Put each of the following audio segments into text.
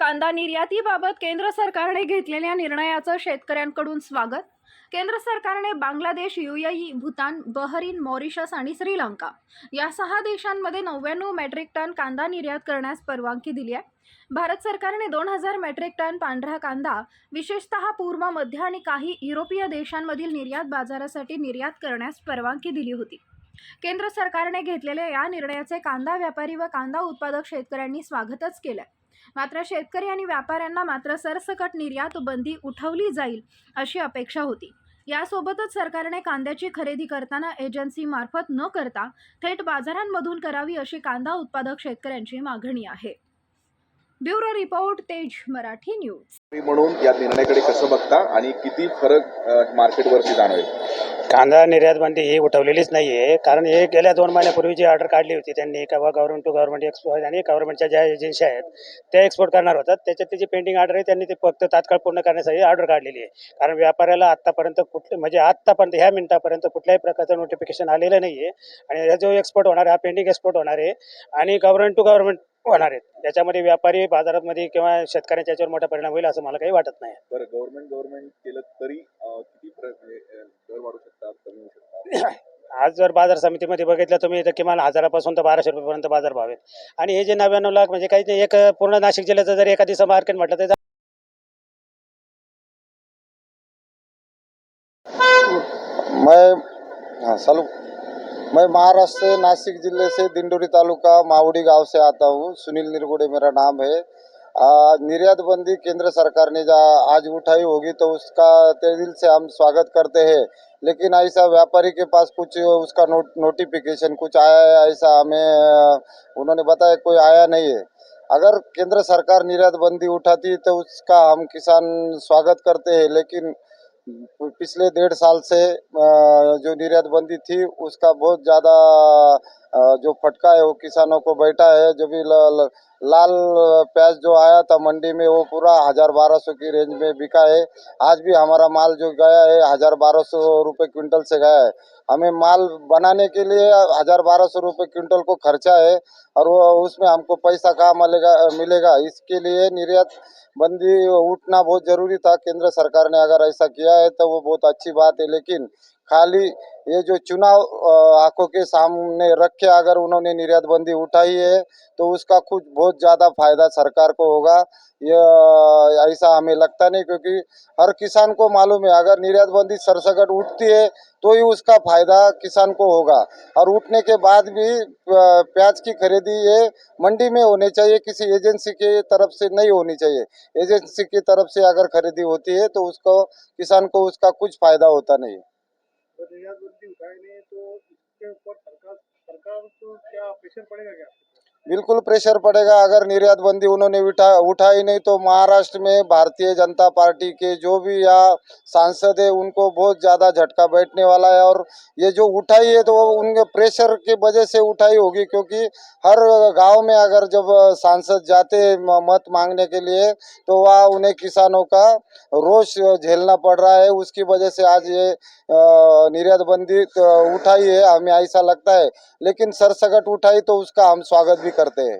कांदा निर्यातीबाबत केंद्र सरकारने घेतलेल्या निर्णयाचं शेतकऱ्यांकडून स्वागत. केंद्र सरकारने Bangladesh UAE Bhutan Bahrain Mauritius आणि श्रीलंका या सहा देशांमध्ये नव्याण्णव मेट्रिक टन कांदा निर्यात करण्यास परवानगी दिली आहे. भारत सरकारने दोन हजार मेट्रिक टन पांढरा कांदा विशेषतः पूर्व मध्य आणि काही युरोपीय देशांमधील निर्यात बाजारासाठी निर्यात करण्यास परवानगी दिली होती. केंद्र सरकारने घेतलेल्या या निर्णयाचे कांदा व्यापारी व कांदा उत्पादक शेतकऱ्यांनी स्वागतच केलंय मात्र शेतकरी आणि व्यापाऱ्यांना मात्र सरसकट निर्यात बंदी उठवली जाईल अशी अपेक्षा होती. यासोबतच सरकारने कांद्याची खरेदी करताना एजन्सी मार्फत न करता थेट बाजारांमधून करावी अशी कांदा उत्पादक शेतकऱ्यांची मागणी आहे. ब्युरो रिपोर्ट तेज मराठी न्यूज. म्हणून या निर्णयाकडे कसं बघता आणि किती फरक मार्केटवरती जाणवेल? कांदा निर्यात बंदी ही उठवलेलीच नाही आहे कारण हे गेल्या दोन महिन्यापूर्वी जी ऑर्डर काढली होती त्यांनी किंवा गव्हर्नमेंट टू गव्हर्नमेंट एक्सपोर्ट आणि गव्हर्नमेंटच्या ज्या एजन्सी आहेत त्या एक्सपोर्ट करणार होतात. त्याच्यात जी पेंडिंग ऑर्डर आहे त्यांनी ते फक्त तात्काळ पूर्ण करण्यासाठी ऑर्डर काढलेली आहे. कारण व्यापाऱ्याला आत्तापर्यंत कुठले म्हणजे आत्तापर्यंत ह्या मिनिटापर्यंत कुठल्याही प्रकारचं नोटिफिकेशन आलेलं नाही आहे आणि हा जो एक्सपोर्ट होणार आहे हा पेंडिंग एक्सपोर्ट होणार आहे. आणि गव्हर्नमेंट टू गव्हर्नमेंट होणार आहेत. त्याच्यामध्ये व्यापारी बाजारामध्ये किंवा शेतकऱ्यांच्या याच्यावर मोठा परिणाम होईल असं मला काही वाटत नाही. बरं गव्हर्नमेंट गव्हर्नमेंट केलं तरी आज जर बाजार समितीमध्ये बघितलं तुम्ही तर किमान हजारापासून तर बाराशे रुपयेपर्यंत बाजार भाव आहेत आणि हे जे नव्याण्णव लाख म्हणजे काही नाही एक पूर्ण नाशिक जिल्ह्याचं जर एका दिवसा मार्केट म्हटलं तर मैं हाँ चालू मैं महाराष्ट्र से नासिक जिले से दिंडोरी तालुका मावड़ी गांव से आता हूँ. सुनील निरगुड़े मेरा नाम है। निर्यात बंदी केंद्र सरकार ने आज उठाई होगी तो उसका तहे दिल से हम स्वागत करते हैं। लेकिन ऐसा व्यापारी के पास कुछ उसका नोट नोटिफिकेशन कुछ आया है ऐसा हमें उन्होंने बताया कोई आया नहीं है। अगर केंद्र सरकार निर्यात बंदी उठाती तो उसका हम किसान स्वागत करते हैं लेकिन पिछले डेढ़ साल से जो निर्यात बंदी थी उसका बहुत ज़्यादा जो फटका है वो किसानों को बैठा है जो भी ल, ल, लाल प्याज जो आया था मंडी में, वो पूरा हज़ार बारह सौ की रेंज में बिका है। आज भी हमारा माल जो गया है, हज़ार बारह सौ रुपये क्विंटल से गया है। हमें माल बनाने के लिए हज़ार बारह सौ रुपये क्विंटल को खर्चा है और वो उसमें हमको पैसा कहाँ मिलेगा मिलेगा? इसके लिए निर्यात बंदी उठना बहुत ज़रूरी था। केंद्र सरकार ने अगर ऐसा किया है तो वो बहुत अच्छी बात है, लेकिन खाली ये जो चुनाव आँखों के सामने रख के अगर उन्होंने निर्यात बंदी उठाई है तो उसका कुछ बहुत ज़्यादा फ़ायदा सरकार को होगा। यह ऐसा हमें लगता नहीं क्योंकि हर किसान को मालूम है, अगर निर्यात बंदी सरसगट उठती है तो ही उसका फ़ायदा किसान को होगा। और उठने के बाद भी प्याज की खरीदी ये मंडी में होनी चाहिए, किसी एजेंसी के तरफ़ से नहीं होनी चाहिए। एजेंसी की तरफ़ से अगर खरीदी होती है तो उसको, किसान को उसका कुछ फ़ायदा होता नहीं। रियाज तो निर्यात है तो इसके ऊपर सरकार सरकार को क्या प्रेशर पड़ेगा क्या? बिल्कुल प्रेशर पड़ेगा। अगर निर्यात बंदी उन्होंने उठा उठाई नहीं तो महाराष्ट्र में भारतीय जनता पार्टी के जो भी यहाँ सांसद है, उनको बहुत ज़्यादा झटका बैठने वाला है और ये जो उठाई है तो वो उनके प्रेशर की वजह से उठाई होगी, क्योंकि हर गाँव में अगर जब सांसद जाते मत मांगने के लिए तो वहाँ उन्हें किसानों का रोष झेलना पड़ रहा है। उसकी वजह से आज ये निर्यात बंदी उठाई है, हमें ऐसा लगता है। लेकिन सरसगट उठाई तो उसका हम स्वागत भी करते. हैं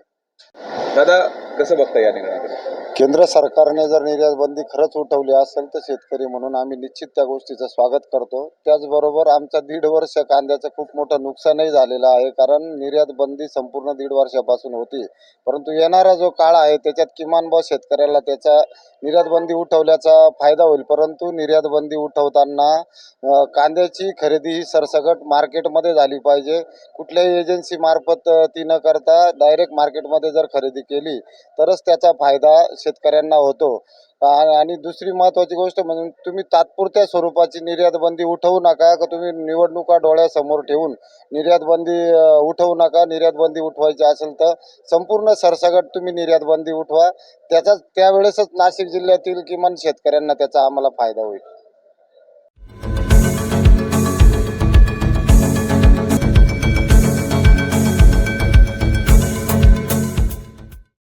दादा कसं बघता या निर्णयाकडे केंद्र सरकारने जर निर्यात बंदी खरंच उठवली असेल तर शेतकरी म्हणून आम्ही निश्चित त्या गोष्टीचं स्वागत करतो. त्याचबरोबर आमचा दीड वर्ष कांद्याचं खूप मोठं नुकसानही झालेलं आहे कारण निर्यात बंदी संपूर्ण दीड वर्षापासून होती. परंतु येणारा जो काळ आहे त्याच्यात किमान ब शेतकऱ्याला त्याचा निर्यात बंदी उठवल्याचा फायदा होईल. परंतु निर्यात बंदी उठवताना कांद्याची खरेदी ही सरसगट मार्केटमध्ये झाली पाहिजे. कुठल्याही एजन्सीमार्फत ती न करता डायरेक्ट मार्केटमध्ये जर खरेदी केली तरच त्याचा फायदा शेतकऱ्यांना होतो. आणि दुसरी महत्त्वाची गोष्ट म्हणजे तुम्ही तात्पुरत्या स्वरूपाची निर्यात बंदी उठवू नका का तुम्ही निवडणुका डोळ्यासमोर ठेवून निर्यात बंदी उठवू नका निर्यात बंदी उठवायची असेल तर संपूर्ण सरसगट तुम्ही निर्यात बंदी उठवा. त्याचा त्यावेळेसच नाशिक जिल्ह्यातील किमान शेतकऱ्यांना त्याचा आम्हाला फायदा होईल.